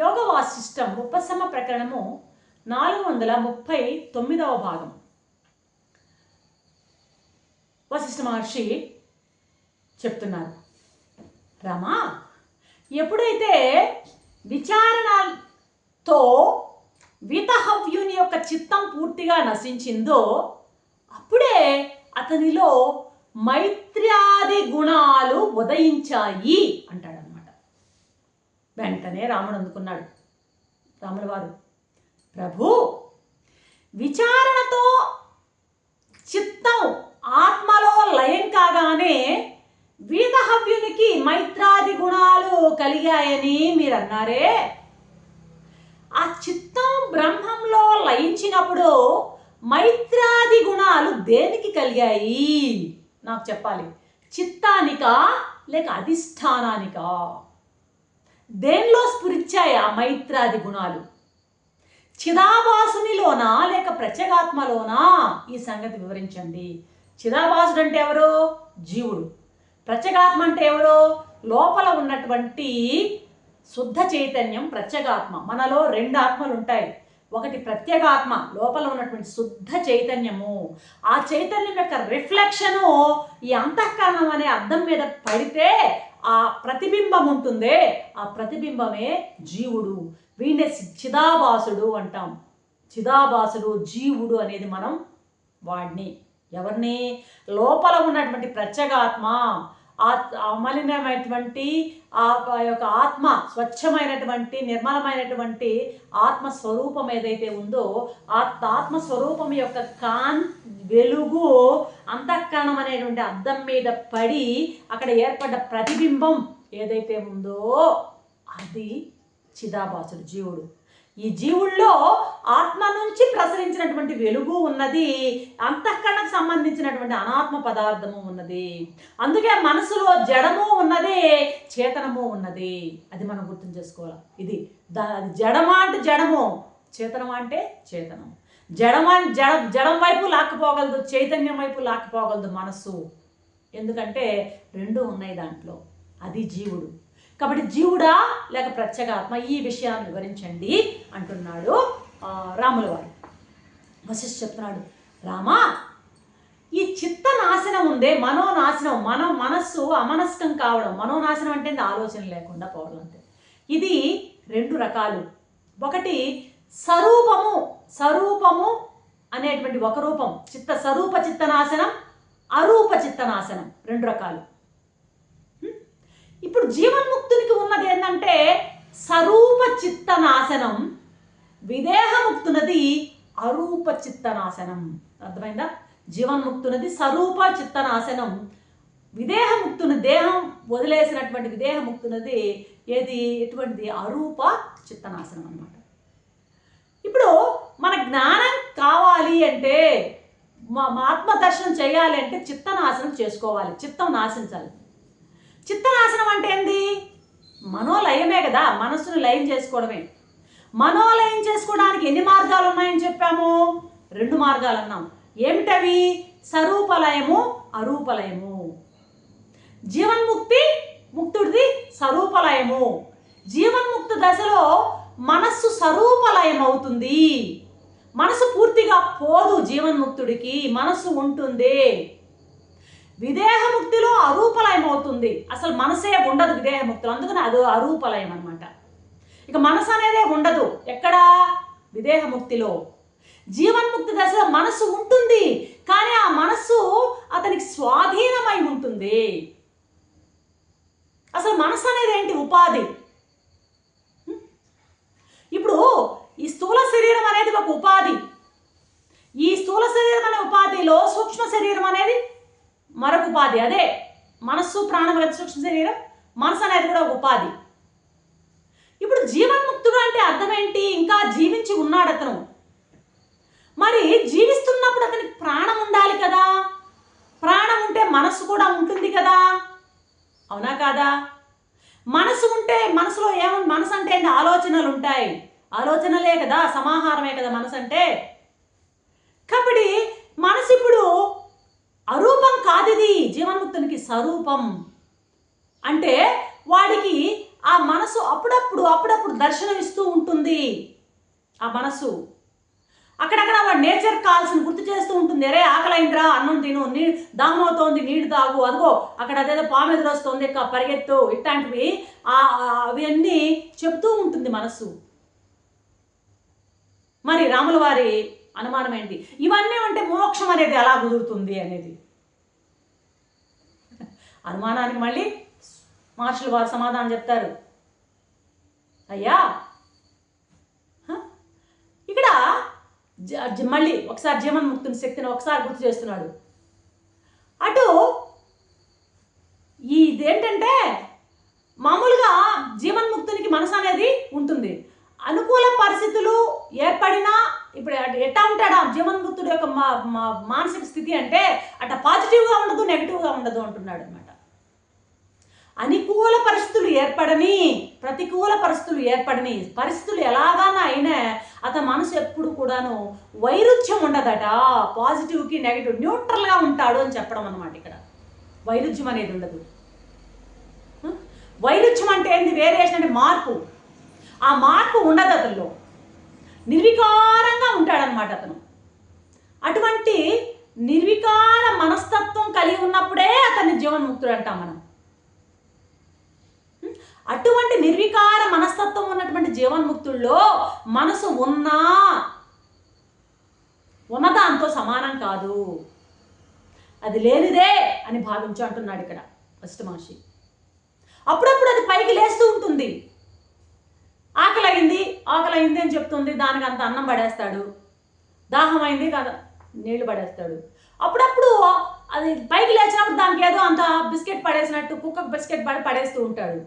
యోగ వాసిష్టం ఉపశమ ప్రకరణము నాలుగు వందల ముప్పై తొమ్మిదవ భాగం. వశిష్ఠ మహర్షి చెప్తున్నారు. రమా ఎప్పుడైతే విచారణతో వితహవ్యుని యొక్క చిత్తం పూర్తిగా నశించిందో అప్పుడే అతనిలో మైత్ర్యాది గుణాలు ఉదయించాయి అంటాడు. వెంటనే రాముడు అందుకున్నాడు. రాముల వారు ప్రభు విచారణతో చిత్తం ఆత్మలో లయం కాగానే వీతహవ్యునికి మైత్రాది గుణాలు కలిగాయని మీరు అన్నారే ఆ చిత్తం బ్రహ్మంలో లయించినప్పుడు మైత్రాది గుణాలు దేనికి కలిగాయి? నాకు చెప్పాలి. చిత్తానికా లేక అధిష్టానానికా? దేనిలో స్ఫురించాయి ఆ మైత్రాది గుణాలు? చిదాభాసునిలోనా లేక ప్రత్యేగాత్మలోనా? ఈ సంగతి వివరించండి. చిదాభాసుడు అంటే ఎవరు? జీవుడు. ప్రత్యేగాత్మ అంటే ఎవరు? లోపల ఉన్నటువంటి శుద్ధ చైతన్యం ప్రత్యేగాత్మ. మనలో రెండు ఆత్మలు ఉంటాయి. ఒకటి ప్రత్యేగాత్మ లోపల ఉన్నటువంటి శుద్ధ చైతన్యము. ఆ చైతన్యం యొక్క రిఫ్లెక్షను ఈ అంతఃకరణం అనే అర్థం మీద పడితే ఆ ప్రతిబింబం ఉంటుందే ఆ ప్రతిబింబమే జీవుడు. వీణ్ణి చిదాభాసుడు అంటాం. చిదాభాసుడు జీవుడు అనేది మనం వాడిని. ఎవరిని? లోపల ఉన్నటువంటి ప్రత్యేగాత్మ ఆ అమలినమైనటువంటి ఆ యొక్క ఆత్మ స్వచ్ఛమైనటువంటి నిర్మలమైనటువంటి ఆత్మ స్వరూపం ఏదైతే ఉందో ఆ ఆత్మ స్వరూపం యొక్క కాన్ వెలుగు అంతఃకరణం అనేటువంటి అద్దం మీద పడి అక్కడ ఏర్పడ్డ ప్రతిబింబం ఏదైతే ఉందో అది చిదాభాసుడు జీవుడు. ఈ జీవుల్లో ఆత్మ నుంచి ప్రసరించినటువంటి వెలుగు ఉన్నది అంతఃకరణకు సంబంధించినటువంటి అనాత్మ పదార్థము ఉన్నది. అందుకే మనసులో జడము ఉన్నది చేతనము ఉన్నది. అది మనం గుర్తు చేసుకోవాలి? ఇది దా జడమా అంటే జడము చేతనం అంటే చేతనం జడమా జడ జడం వైపు లాక్కుపోగలదు చైతన్యం వైపు లాక్కుపోగలదు మనస్సు. ఎందుకంటే రెండు ఉన్నాయి దాంట్లో. అది జీవుడు. కాబట్టి జీవుడా లేక ప్రత్యేగాత్మ ఈ విషయాన్ని వివరించండి అంటున్నాడు రాముల వారు వశిష్ఠ చెప్తున్నాడు రామా ఈ చిత్త నాశనం ఉందే మనోనాశనం. మన మనస్సు అమనస్కం కావడం. మనోనాశనం అంటే ఆలోచన లేకుండా పోవడం అంతే. ఇది రెండు రకాలు. ఒకటి స్వరూపము స్వరూపము అనేటువంటి ఒక రూపం. చిత్త స్వరూప చిత్తనాశనం అరూప చిత్తనాశనం. రెండు రకాలు. ఇప్పుడు జీవన్ముక్తునికి ఉన్నది ఏంటంటే సరూప చిత్తనాశనం విదేహముక్తున్నది విదేహముక్తునది అరూప చిత్తనాశనం. అర్థమైందా? జీవన్ముక్తున్నది సరూప చిత్తనాశనం. విదేహముక్తున్న విదేహముక్తుని దేహం వదిలేసినటువంటి విదేహముక్తునది ఏది? ఎటువంటిది? అరూప చిత్తనాశనం అన్నమాట ఇప్పుడు మన జ్ఞానం కావాలి అంటే మా ఆత్మదర్శనం చేయాలి అంటే చిత్తనాశనం చేసుకోవాలి చిత్తం నాశించాలి. చిత్తనాశనం అంటే ఏంది? మనోలయమే కదా మనస్సును లయం చేసుకోవడమే. మనోలయం చేసుకోవడానికి ఎన్ని మార్గాలు ఉన్నాయని చెప్పాము? రెండు మార్గాలు అన్నాం. ఏమిటవి? స్వరూపలయము అరూపలయము. జీవన్ముక్తి ముక్తుడిది స్వరూపలయము జీవన్ముక్త దశలో మనస్సు స్వరూపలయం అవుతుంది మనసు పూర్తిగా పోదు జీవన్ముక్తుడికి మనస్సు ఉంటుంది. విదేహముక్తిలో అరూపలయం అవుతుంది అసలు మనసే ఉండదు విదేహముక్తిలో అందుకని అది అరూపలయం అనమాట ఇక మనసు అనేదే ఉండదు. ఎక్కడా? విదేహముక్తిలో. జీవన్ముక్తి దశలో మనసు ఉంటుంది కానీ ఆ మనస్సు అతనికి స్వాధీనమై ఉంటుంది. అసలు మనసు అనేది ఏంటి ఉపాధి. ఈ స్థూల శరీరం అనేది ఒక ఉపాధి. ఈ స్థూల శరీరం అనే ఉపాధిలో సూక్ష్మ శరీరం అనేది మరొక ఉపాధి. అదే మనస్సు ప్రాణం అనేది సూక్ష్మ శరీరం మనసు అనేది కూడా ఒక ఉపాధి. ఇప్పుడు జీవన్ముక్తుడు అంటే అర్థం ఏంటి? ఇంకా జీవించి ఉన్నాడు అతను. మరి జీవిస్తున్నప్పుడు అతనికి ప్రాణం ఉండాలి కదా? ప్రాణం ఉంటే మనసు కూడా ఉంటుంది కదా? అవునా కాదా? మనసు ఉంటే మనసులో ఏమో మనసు అంటే ఆలోచనలు ఉంటాయి. ఆలోచనలే కదా సమాహారమే కదా మనసు అంటే కాబట్టి మనసు ఇప్పుడు అరూపం కాదిది జీవన్ముక్తునికి స్వరూపం అంటే వాడికి ఆ మనసు అప్పుడప్పుడు అప్పుడప్పుడు దర్శనం ఇస్తూ ఉంటుంది ఆ మనసు. అక్కడక్కడ వాడు నేచర్ కాల్స్ని గుర్తు చేస్తూ ఉంటుంది. అరే ఆకలైందిరా అన్నం తిను నీ దాహం అవుతోంది నీళ్ళు తాగు అదిగో అక్కడ అదేదో పాము ఎదురొస్తుంది ఇక పరిగెత్తు ఇట్లాంటివి అవన్నీ చెప్తూ ఉంటుంది మనసు. మరి రాముల వారి అనుమానం ఏంటి? ఇవన్నీ అంటే మోక్షం అనేది ఎలా కుదురుతుంది అనేది. అనుమానానికి మళ్ళీ మహర్షులు వారు సమాధానం చెప్తారు. అయ్యా! ఇక్కడ జ- మళ్ళీ ఒకసారి జీవన్ముక్తుని శక్తిని ఒకసారి గుర్తు చేస్తున్నాడు. అటు ఇదేంటంటే మామూలుగా జీవన్ముక్తునికి మనసు అనేది ఉంటుంది. అనుకూల పరిస్థితులు ఏర్పడినా ఇప్పుడు ఎట్లా ఎట్టా ఉంటాడు ఆ జీవన్ముక్తుడి యొక్క మా మా- మానసిక స్థితి అంటే అట పాజిటివ్గా ఉండదు నెగిటివ్గా ఉండదు అంటున్నాడు అనమాట అనుకూల పరిస్థితులు ఏర్పడని ప్రతికూల పరిస్థితులు ఏర్పడని పరిస్థితులు ఎలాగానా అయినా అతని మనసు ఎప్పుడు కూడాను వైరుధ్యం ఉండదట. పాజిటివ్కి నెగిటివ్ న్యూట్రల్గా ఉంటాడు అని చెప్పడం అనమాట ఇక్కడ. వైరుధ్యం అనేది ఉండదు. వైరుధ్యం అంటే ఏంది? వేరియేషన్ అంటే మార్పు. ఆ మార్పు ఉండదు అతనిలో. నిర్వికారంగా ఉంటాడనమాట అతను. అటువంటి నిర్వికార మనస్తత్వం కలిగి ఉన్నప్పుడే అతన్ని జీవన్ముక్తుడు అంటాం మనం అటువంటి నిర్వికార మనస్తత్వం ఉన్నటువంటి జీవన్ముక్తుల్లో మనసు ఉన్నా ఉన్నదాంతో సమానం కాదు. అది లేనిదే అని భావించు అంటున్నాడు ఇక్కడ ఫస్ట్ మహర్షి. అప్పుడప్పుడు అది పైకి లేస్తూ ఉంటుంది. ఆకలి అయింది ఆకలి అని చెప్తుంది దానికి అంత అన్నం పడేస్తాడు. దాహమైంది కదా నీళ్ళు పడేస్తాడు. అప్పుడప్పుడు అది పైకి లేచినప్పుడు దానికి ఏదో అంత బిస్కెట్ పడేసినట్టు కుక్కకు బిస్కెట్ పడి పడేస్తూ ఉంటాడు.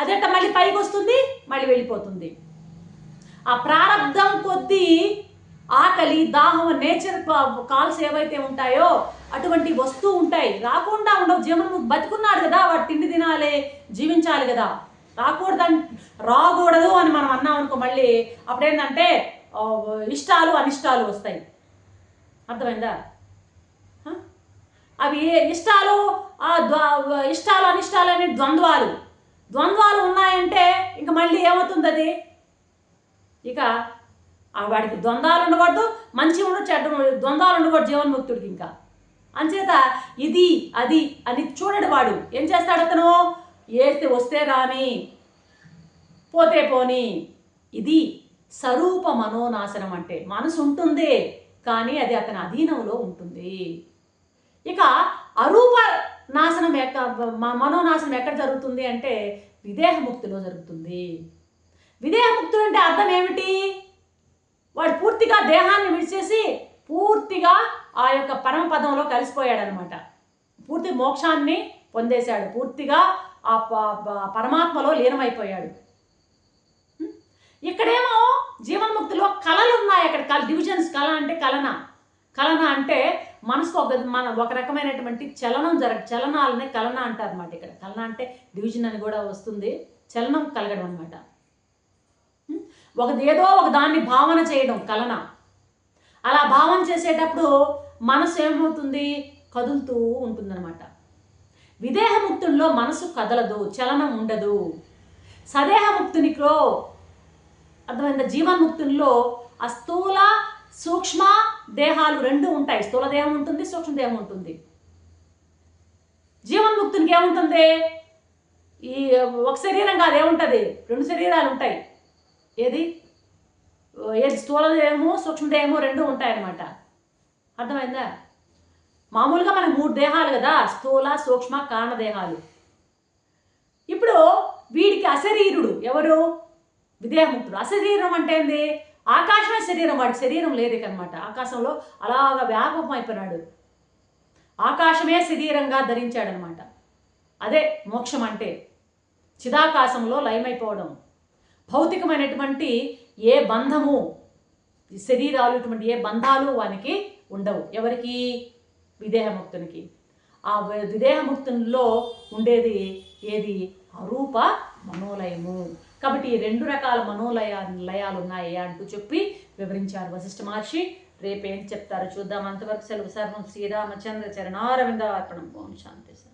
అదేట మళ్ళీ పైకి వస్తుంది మళ్ళీ వెళ్ళిపోతుంది. ఆ ప్రారంధం కొద్దీ ఆకలి దాహం నేచర్ కాల్స్ ఏవైతే ఉంటాయో అటువంటి వస్తూ ఉంటాయి. రాకుండా ఉండవు. జీవనం బతుకున్నాడు కదా వాడు తిండి తినాలి జీవించాలి కదా. రాకూడదని రాకూడదు అని మనం అన్నాం అనుకో మళ్ళీ అప్పుడేంటంటే ఇష్టాలు అనిష్టాలు వస్తాయి. అర్థమైందా? అవి ఇష్టాలు ఆ ద్వ- ఇష్టాలు అనిష్టాలు అనే ద్వంద్వాలు. ద్వంద్వాలు ఉన్నాయంటే ఇంక మళ్ళీ ఏమవుతుంది అది ఇక వాడికి ద్వంద్వాలు ఉండకూడదు మంచి ఉండదు చెడ్డ ద్వంద్వాలు ఉండకూడదు జీవన్ముక్తుడికి ఇంకా. అంచేత ఇది అది అని చూడడు వాడు. ఏం చేస్తాడు అతను? ఏస్తే వస్తే రాని. పోతే పోని. ఇది స్వరూప మనోనాశనం అంటే మనసు ఉంటుంది కానీ అది అతని అధీనంలో ఉంటుంది. ఇక అరూప నాశనం ఎక్క మ- మనోనాశనం ఎక్కడ జరుగుతుంది అంటే విదేహముక్తిలో జరుగుతుంది. విదేహముక్తులు అంటే అర్థం ఏమిటి? వాడు పూర్తిగా దేహాన్ని విడిచేసి పూర్తిగా ఆ యొక్క పరమపదంలో కలిసిపోయాడనమాట. పూర్తి మోక్షాన్ని పొందేశాడు. పూర్తిగా ఆ ప- పరమాత్మలో లీనమైపోయాడు. ఇక్కడేమో జీవన్ముక్తిలో కళలు ఉన్నాయి అక్కడ. కల డివిజన్స్ కళ అంటే కలన కలన అంటే మనసుకు ఒక మన ఒక రకమైనటువంటి చలనం జర చలనాలనే కలన అంటారు అనమాట ఇక్కడ. కలన అంటే డివిజన్ అని కూడా వస్తుంది. చలనం కలగడం అనమాట ఒకది ఏదో ఒక దాన్ని భావన చేయడం కలన అలా భావన చేసేటప్పుడు మనసు ఏమవుతుంది? కదులుతూ ఉంటుందన్నమాట. విదేహముక్తుల్లో మనసు కదలదు చలనం ఉండదు. సదేహముక్తునికో అర్థమైందా? జీవన్ముక్తుల్లో ఆ స్థూల సూక్ష్మ దేహాలు రెండు ఉంటాయి. స్థూల దేహం ఉంటుంది సూక్ష్మ దేహం ఉంటుంది. జీవన్ముక్తునికి ఏముంటుంది? ఈ ఒక శరీరం కాదు ఏముంటుంది? రెండు శరీరాలు ఉంటాయి. ఏది? ఏది? స్థూలదేహము సూక్ష్మదేహము రెండు ఉంటాయన్నమాట. అర్థమైందా? మామూలుగా మనకు మూడు దేహాలు కదా స్థూల సూక్ష్మ కారణదేహాలు ఇప్పుడు వీడికి అశరీరుడు ఎవరు? విదేహముక్తుడు. అశరీరం అంటే ఏంది? ఆకాశమే శరీరం వాడి శరీరం లేదు ఇక అనమాట ఆకాశంలో అలాగా వ్యాపకం అయిపోయినాడు ఆకాశమే శరీరంగా ధరించాడనమాట అదే మోక్షం అంటే. చిదాకాశంలో లయమైపోవడం. భౌతికమైనటువంటి ఏ బంధము శరీరాలు ఇటువంటి ఏ బంధాలు వానికి ఉండవు. ఎవరికి? విదేహముక్తునికి. ఆ విదేహముక్తునిలో ఉండేది ఏది? అరూప మనోలయము. కాబట్టి ఈ రెండు రకాల మనోలయ లయాలు ఉన్నాయి అంటూ చెప్పి వివరించారు వశిష్ఠ మహర్షి. రేపు ఏం చెప్తారు చూద్దాం. అంతవరకు సెలవు. సర్వం శ్రీరామచంద్ర చరణారవిందర్పణం. ఓం శాంతి శాంతి